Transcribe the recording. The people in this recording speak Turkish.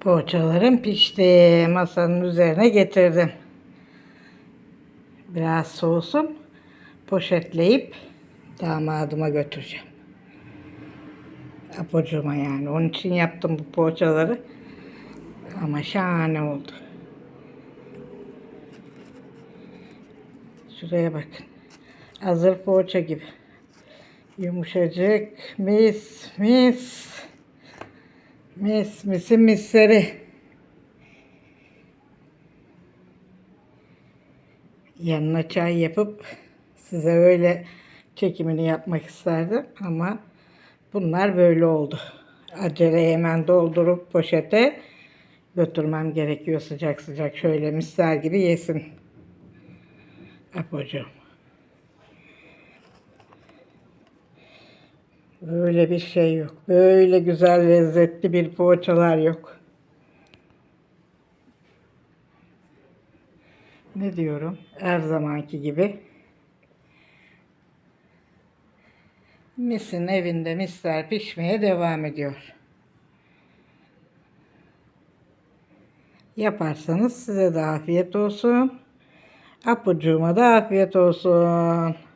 Poğaçalarım pişti. Masanın üzerine getirdim. Biraz soğusun. Poşetleyip damadıma götüreceğim. Apocuğuma yani. Onun için yaptım bu poğaçaları. Ama şahane oldu. Şuraya bakın. Hazır poğaça gibi. Yumuşacık, mis, mis. Mis, misin misleri. Yanına çay yapıp size öyle çekimini yapmak isterdim ama bunlar böyle oldu. Acele hemen doldurup poşete götürmem gerekiyor sıcak sıcak şöyle misler gibi yesin. Apocuğum. Böyle bir şey yok. Böyle güzel lezzetli bir poğaçalar yok. Ne diyorum? Her zamanki gibi. Misin evinde misler pişmeye devam ediyor. Yaparsanız size de afiyet olsun. Apucuğuma da afiyet olsun.